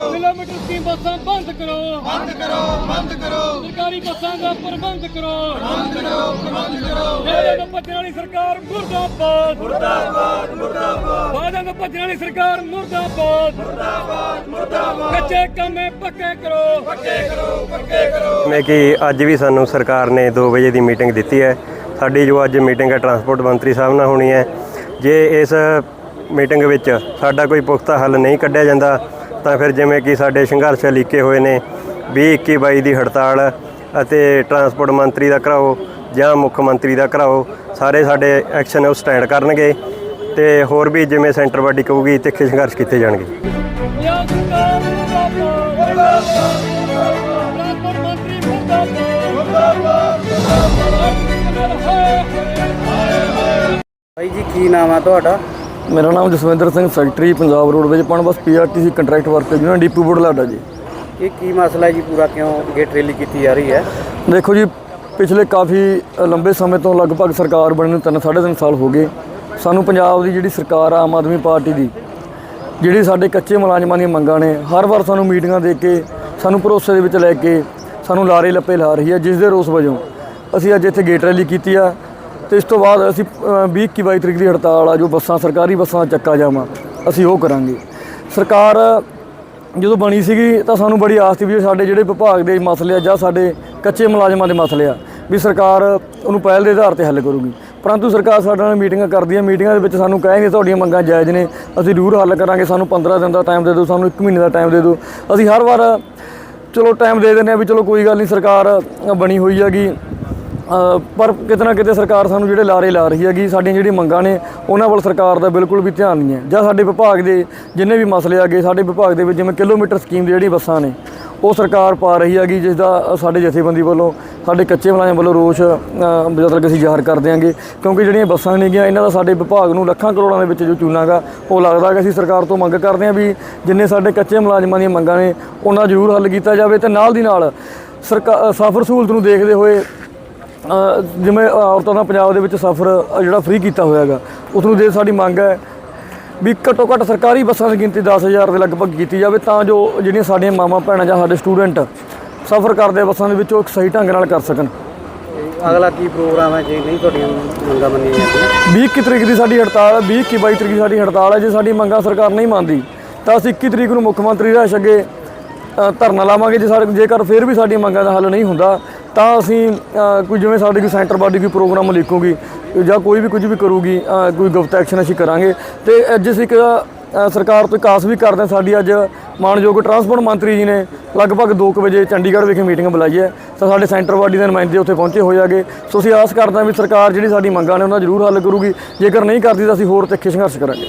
Kilometre scheme ਬੱਸਾਂ ਬੰਦ ਕਰੋ। ਬੰਦ ਕਰੋ ਬੰਦ ਕਰੋ। ਸਰਕਾਰੀ ਬੱਸਾਂ ਦਾ ਪ੍ਰਬੰਧ ਕਰੋ। ਬੰਦ ਕਰੋ ਬੰਦ ਕਰੋ। ਵਾਅਦਿਆਂ ਤੋਂ ਭੱਜਣ ਵਾਲੀ ਸਰਕਾਰ ਮੁਰਦਾਬਾਦ। ਮੁਰਦਾਬਾਦ ਮੁਰਦਾਬਾਦ। ਵਾਅਦਿਆਂ ਤੋਂ ਭੱਜਣ ਵਾਲੀ ਸਰਕਾਰ ਮੁਰਦਾਬਾਦ। ਮੁਰਦਾਬਾਦ ਮੁਰਦਾਬਾਦ। ਕੱਚੇ ਕੰਮੇ ਪੱਕੇ ਕਰੋ। ਪੱਕੇ ਕਰੋ ਪੱਕੇ ਕਰੋ। ਜਿਵੇਂ ਕਿ ਅੱਜ ਵੀ ਸਾਨੂੰ ਸਰਕਾਰ ਨੇ 2 ਵਜੇ ਦੀ ਮੀਟਿੰਗ ਦਿੱਤੀ ਹੈ। ਸਾਡੀ ਜੋ ਅੱਜ ਮੀਟਿੰਗ ਹੈ ਟਰਾਂਸਪੋਰਟ ਮੰਤਰੀ ਸਾਹਿਬ ਨਾਲ ਹੋਣੀ ਹੈ। ਜੇ ਇਸ ਮੀਟਿੰਗ ਵਿੱਚ ਸਾਡਾ ਕੋਈ ਪੁਖਤਾ ਹੱਲ ਨਹੀਂ ਕੱਢਿਆ ਜਾਂਦਾ ਤਾਂ ਫਿਰ ਜਿਵੇਂ ਕਿ ਸਾਡੇ ਸੰਘਰਸ਼ ਲਿਖੇ ਹੋਏ ਨੇ 20 21 22 ਦੀ ਹੜਤਾਲ ਅਤੇ ਟਰਾਂਸਪੋਰਟ ਮੰਤਰੀ ਦਾ ਕਰਾਓ ਜਾਂ ਮੁੱਖ ਮੰਤਰੀ ਦਾ ਕਰਾਓ ਸਾਰੇ ਸਾਡੇ ਐਕਸ਼ਨ ਉਹ ਸਟੈਂਡ ਕਰਨਗੇ ਤੇ ਹੋਰ ਵੀ ਜਿਵੇਂ ਸੈਂਟਰ ਬਾਡੀ ਕਹੂਗੀ, ਤਿੱਖੇ ਸੰਘਰਸ਼ ਕੀਤੇ ਜਾਣਗੇ। ਪੰਜਾਬ ਭਾਈ ਜੀ, ਕੀ ਨਾਮ ਆ ਤੁਹਾਡਾ? ਮੇਰਾ ਨਾਮ Jaswinder Singh secretary Punjab roadways Punbus PRTC contract worker union depot Budhlada ji. ਇਹ ਕੀ ਮਸਲਾ ਹੈ ਜੀ ਪੂਰਾ? ਕਿਉਂ ਗੇਟ ਰੈਲੀ ਕੀਤੀ ਜਾ ਰਹੀ ਹੈ? ਦੇਖੋ ਜੀ ਪਿਛਲੇ ਕਾਫੀ ਲੰਬੇ ਸਮੇਂ ਤੋਂ ਲਗਭਗ ਸਰਕਾਰ ਬਣੇ ਨੂੰ ਤਿੰਨ ਸਾਢੇ ਤਿੰਨ ਸਾਲ ਹੋ ਗਏ। ਸਾਨੂੰ ਪੰਜਾਬ ਦੀ ਜਿਹੜੀ ਸਰਕਾਰ ਆ ਆਮ ਆਦਮੀ ਪਾਰਟੀ ਦੀ ਜਿਹੜੀ ਸਾਡੇ ਕੱਚੇ ਮੁਲਾਜ਼ਮਾਂ ਦੀਆਂ ਮੰਗਾਂ ਨੇ ਹਰ ਵਾਰ ਸਾਨੂੰ ਮੀਟਿੰਗਾਂ ਦੇ ਕੇ ਸਾਨੂੰ ਭਰੋਸੇ ਦੇ ਵਿੱਚ ਲੈ ਕੇ ਸਾਨੂੰ ਲਾਰੇ ਲੱਪੇ ਲਾ ਰਹੀ ਹੈ ਜਿਸ ਦੇ ਰੋਸ ਵਜੋਂ ਅਸੀਂ ਅੱਜ ਇੱਥੇ ਗੇਟ ਰੈਲੀ ਕੀਤੀ ਆ। ਤੇ ਇਸ ਤੋਂ ਬਾਅਦ ਅਸੀਂ ਅ, 20 21 22 ਤਰੀਕ ਦੀ ਹੜਤਾਲ ਆ ਜੋ ਬੱਸਾਂ ਸਰਕਾਰੀ ਬੱਸਾਂ ਚੱਕਾ ਜਾਵਾਂ ਅਸੀਂ ਉਹ ਕਰਾਂਗੇ। ਸਰਕਾਰ ਜਦੋਂ ਬਣੀ ਸੀਗੀ ਤਾਂ ਸਾਨੂੰ ਬੜੀ ਆਸ ਸੀ ਵੀ ਸਾਡੇ ਜਿਹੜੇ ਵਿਭਾਗ ਦੇ ਮਸਲੇ ਆ ਜਾਂ ਸਾਡੇ ਕੱਚੇ ਮੁਲਾਜ਼ਮਾਂ ਦੇ ਮਸਲੇ ਆ ਵੀ ਸਰਕਾਰ ਉਹਨੂੰ ਪਹਿਲ ਦੇ ਆਧਾਰ ਤੇ ਹੱਲ ਕਰੂਗੀ। ਪਰੰਤੂ ਸਰਕਾਰ ਸਾਡੇ ਨਾਲ ਮੀਟਿੰਗਾਂ ਕਰਦੀ ਹੈ ਮੀਟਿੰਗਾਂ ਦੇ ਵਿੱਚ ਸਾਨੂੰ ਕਹਿੰਦੇ ਤੁਹਾਡੀਆਂ ਮੰਗਾਂ ਜਾਇਜ਼ ਨੇ ਅਸੀਂ ਜ਼ਰੂਰ ਹੱਲ ਕਰਾਂਗੇ ਸਾਨੂੰ 15 ਦਿਨ ਦਾ ਟਾਈਮ ਦੇ ਦਿਓ ਸਾਨੂੰ 1 ਮਹੀਨੇ ਦਾ ਟਾਈਮ ਦੇ ਦਿਓ। ਅਸੀਂ ਹਰ ਵਾਰ ਚਲੋ ਟਾਈਮ ਦੇ ਦਿੰਦੇ ਆ ਵੀ ਚਲੋ ਕੋਈ ਗੱਲ ਨਹੀਂ ਸਰਕਾਰ ਬਣੀ ਹੋਈ ਹੈਗੀ। ਪਰ ਕਿਤੇ ਨਾ ਕਿਤੇ ਸਰਕਾਰ ਸਾਨੂੰ ਜਿਹੜੇ ਲਾਰੇ ਲਾ ਰਹੀ ਹੈਗੀ ਸਾਡੀਆਂ ਜਿਹੜੀਆਂ ਮੰਗਾਂ ਨੇ ਉਹਨਾਂ ਵੱਲ ਸਰਕਾਰ ਦਾ ਬਿਲਕੁਲ ਵੀ ਧਿਆਨ ਨਹੀਂ ਹੈ। ਜਾਂ ਸਾਡੇ ਵਿਭਾਗ ਦੇ ਜਿੰਨੇ ਵੀ ਮਸਲੇ ਆਗੇ ਸਾਡੇ ਵਿਭਾਗ ਦੇ ਵਿੱਚ ਜਿਵੇਂ ਕਿਲੋਮੀਟਰ ਸਕੀਮ ਦੀ ਜਿਹੜੀ ਬੱਸਾਂ ਨੇ ਉਹ ਸਰਕਾਰ ਪਾ ਰਹੀ ਹੈਗੀ ਜਿਸ ਦਾ ਸਾਡੇ ਜਥੇਬੰਦੀ ਵੱਲੋਂ ਸਾਡੇ ਕੱਚੇ ਮੁਲਾਜ਼ਮ ਵੱਲੋਂ ਰੋਸ਼ ਅ, ਜਦੋਂ ਅਸੀਂ ਜ਼ਾਹਰ ਕਰ ਦਿਆਂਗੇ। ਕਿਉਂਕਿ ਜਿਹੜੀਆਂ ਬੱਸਾਂ ਨੇਗੀਆਂ ਇਹਨਾਂ ਦਾ ਸਾਡੇ ਵਿਭਾਗ ਨੂੰ ਲੱਖਾਂ ਕਰੋੜਾਂ ਦੇ ਵਿੱਚ ਜੋ ਚੂਨਾਗਾ ਉਹ ਲੱਗਦਾ ਕਿ ਅਸੀਂ ਸਰਕਾਰ ਤੋਂ ਮੰਗ ਕਰਦੇ ਹਾਂ ਵੀ ਜਿੰਨੇ ਸਾਡੇ ਕੱਚੇ ਮੁਲਾਜ਼ਮਾਂ ਦੀਆਂ ਮੰਗਾਂ ਨੇ ਉਹਨਾਂ ਜ਼ਰੂਰ ਹੱਲ ਕੀਤਾ ਜਾਵੇ ਤੇ ਨਾਲ ਦੀ ਨਾਲ ਸਰਕਾਰ ਸਫ਼ਰ ਸਹੂਲਤ ਨੂੰ ਦੇਖਦੇ ਹੋਏ ਜਿਵੇਂ ਔਰਤਾਂ ਦਾ ਪੰਜਾਬ ਦੇ ਵਿੱਚ ਸਫ਼ਰ ਜਿਹੜਾ ਫ੍ਰੀ ਕੀਤਾ ਹੋਇਆ ਹੈਗਾ ਉਸ ਨੂੰ ਦੇ ਸਾਡੀ ਮੰਗ ਹੈ ਵੀ ਘੱਟੋ ਘੱਟ ਸਰਕਾਰੀ ਬੱਸਾਂ ਦੀ ਗਿਣਤੀ 10000 ਦੇ ਲਗਭਗ ਕੀਤੀ ਜਾਵੇ ਤਾਂ ਜੋ ਜਿਹੜੀਆਂ ਸਾਡੀਆਂ ਮਾਵਾਂ ਭੈਣਾਂ ਜਾਂ ਸਾਡੇ ਸਟੂਡੈਂਟ ਸਫ਼ਰ ਕਰਦੇ ਆ ਬੱਸਾਂ ਦੇ ਵਿੱਚ ਉਹ ਸਹੀ ਢੰਗ ਨਾਲ ਕਰ ਸਕਣ। ਅਗਲਾ ਕੀ ਪ੍ਰੋਗਰਾਮ ਹੈ ਜੇ? ਨਹੀਂ ਤੁਹਾਡੀਆਂ ਮੰਗਾਂ ਮੰਨੀਆਂ ਜਾਂਦੀਆਂ। 20 21 ਤਰੀਕ ਦੀ ਸਾਡੀ ਹੜਤਾਲ ਹੈ 20 21 22 ਤਰੀਕ ਦੀ ਸਾਡੀ ਹੜਤਾਲ ਹੈ ਜੇ ਸਾਡੀ ਮੰਗਾਂ ਸਰਕਾਰ ਨਹੀਂ ਮੰਨਦੀ ਤਾਂ ਅਸੀਂ 21 ਤਰੀਕ ਨੂੰ ਮੁੱਖ ਮੰਤਰੀ ਰਾਜ ਅੱਗੇ ਧਰਨਾ ਲਾਵਾਂਗੇ ਜੇ ਸਾਡੇ ਜੇਕਰ ਫਿਰ ਵੀ ਸਾਡੀਆਂ ਮੰਗਾਂ ਦਾ ਹੱਲ ਨਹੀਂ ਹੁੰਦਾ, ਤਾਂ ਅਸੀਂ ਕੋਈ ਜਿਵੇਂ ਸਾਡੀ ਕੋਈ ਸੈਂਟਰ ਬਾਡੀ ਕੋਈ ਪ੍ਰੋਗਰਾਮ ਲਿਖੂਗੀ ਜਾਂ ਕੋਈ ਵੀ ਕੁਝ ਵੀ ਕਰੂਗੀ ਕੋਈ ਗੁਪਤ ਐਕਸ਼ਨ ਅਸੀਂ ਕਰਾਂਗੇ। ਤੇ ਅੱਜ ਅਸੀਂ ਇੱਕ ਸਰਕਾਰ ਤੋਂ ਇੱਕ ਆਸ ਵੀ ਕਰਦੇ ਹਾਂ, ਸਾਡੀ ਅੱਜ ਮਾਨਯੋਗ ਟਰਾਂਸਪੋਰਟ ਮੰਤਰੀ ਜੀ ਨੇ ਲਗਭਗ 2 ਵਜੇ ਚੰਡੀਗੜ੍ਹ ਵਿਖੇ ਮੀਟਿੰਗ ਬੁਲਾਈ ਹੈ। ਤਾਂ ਸਾਡੇ ਸੈਂਟਰ ਬਾਡੀ ਦੇ ਨੁਮਾਇੰਦੇ ਉੱਥੇ ਪਹੁੰਚੇ ਹੋਏ ਆਗੇ ਸੋ ਅਸੀਂ ਆਸ ਕਰਦੇ ਹਾਂ ਵੀ ਸਰਕਾਰ ਜਿਹੜੀ ਸਾਡੀ ਮੰਗਾਂ ਨੇ ਉਹਨਾਂ ਦਾ ਜ਼ਰੂਰ ਹੱਲ ਕਰੂਗੀ। ਜੇਕਰ ਨਹੀਂ ਕਰਦੀ ਤਾਂ ਅਸੀਂ ਹੋਰ ਤਿੱਖੇ ਸੰਘਰਸ਼ ਕਰਾਂਗੇ।